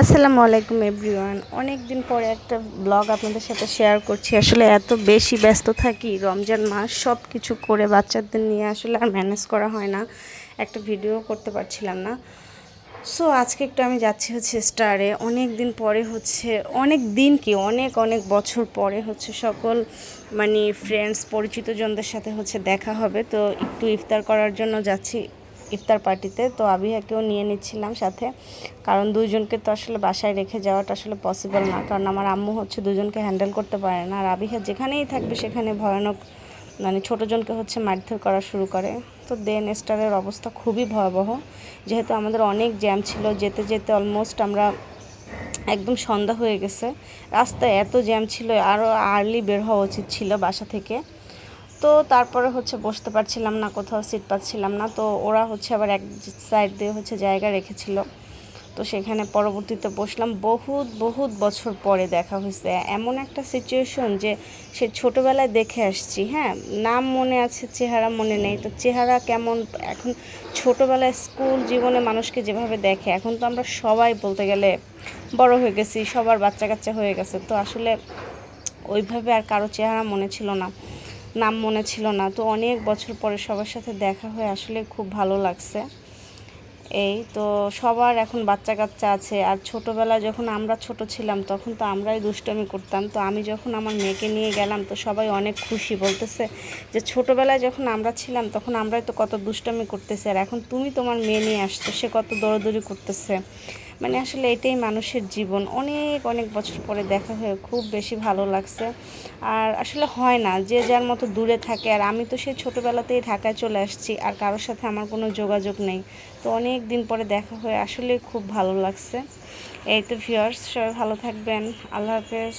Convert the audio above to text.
আসসালামু আলাইকুম এভরিওয়ান। অনেক দিন পরে একটা ব্লগ আপনাদের সাথে শেয়ার করছি। আসলে এত বেশি ব্যস্ত থাকি, রমজান মাস সব কিছু করে বাচ্চাদের নিয়ে আসলে আর ম্যানেজ করা হয় না। একটা ভিডিও করতে পারছিলাম না। সো আজকে একটু আমি যাচ্ছি হচ্ছে স্টারে অনেক দিন পরে হচ্ছে, অনেক দিন কি, অনেক অনেক বছর পরে হচ্ছে সকল মানে ফ্রেন্ডস পরিচিতজনদের সাথে হচ্ছে দেখা হবে। তো একটু ইফতার করার জন্য যাচ্ছি। ইফতার পার্টিতে, তো আবিহাকেও নিয়ে নিচ্ছিলাম সাথে। কারণ দুইজনকে তো আসলে বাসায় রেখে যাওয়াটা আসলে পসিবল না। কারণ আমার আম্মু হচ্ছে দুজনকে হ্যান্ডেল করতে পারে না। আর আবিহা যেখানেই থাকবে সেখানে ভয়ানক মানে ছোটোজনকে হচ্ছে মারধর করা শুরু করে। তো দেন স্টারের অবস্থা খুবই ভয়াবহ। যেহেতু আমাদের অনেক জ্যাম ছিল, যেতে যেতে অলমোস্ট আমরা একদম সন্ধ্যা হয়ে গেছে। রাস্তায় এত জ্যাম ছিল আরও আর্লি বের হওয়া উচিত ছিল বাসা থেকে। তো তারপরে হচ্ছে বসতে পারছিলাম না, কোথাও সিট পাচ্ছিলাম না। তো ওরা হচ্ছে আবার এক সাইড দিয়ে হচ্ছে জায়গা রেখেছিল। তো সেখানে পরবর্তীতে বসলাম। বহুত বহুত বছর পরে দেখা হয়েছে। এমন একটা সিচুয়েশন যে সে ছোটোবেলায় দেখে আসছি হ্যাঁ? নাম মনে আছে, চেহারা মনে নেই। তো চেহারা কেমন? এখন ছোটোবেলায় স্কুল জীবনে মানুষকে যেভাবে দেখে, এখন তো আমরা সবাই বলতে গেলে বড় হয়ে গেছি, সবার বাচ্চা কাচ্চা হয়ে গেছে। তো আসলে ওইভাবে আর কারও চেহারা মনে ছিল না। নাম মনে ছিল না। তো অনেক বছর পরে সবার সাথে দেখা হয়ে আসলে খুব ভালো লাগছে। এই তো সবার এখন বাচ্চা কাচ্চা আছে। আর ছোটোবেলায় যখন আমরা ছোট ছিলাম, তখন তো আমরাই দুষ্টমি করতাম। তো আমি যখন আমার মেয়েকে নিয়ে গেলাম, তো সবাই অনেক খুশি। বলতেছে যে, ছোটোবেলায় যখন আমরা ছিলাম, তখন আমরাই তো কত দুষ্টমি করতেছি। আর এখন তুমি তোমার মেয়ে নিয়ে আসছো, সে কত দৌড়দৌড়ি করতেছে। মানে আসলে এটাই মানুষের জীবন। অনেক অনেক বছর পরে দেখা হয়ে খুব বেশি ভালো লাগছে। আর আসলে হয় না, যে যার মতো দূরে থাকে। আর আমি তো সেই ছোটোবেলাতেই ঢাকায় চলে আসছি, আর কারোর সাথে আমার কোনো যোগাযোগ নেই। তো অনেক দিন পরে দেখা হয়ে আসলে খুব ভালো লাগছে। এই তো ভিওর্স সবাই ভালো থাকবেন। আল্লাহ হাফেজ।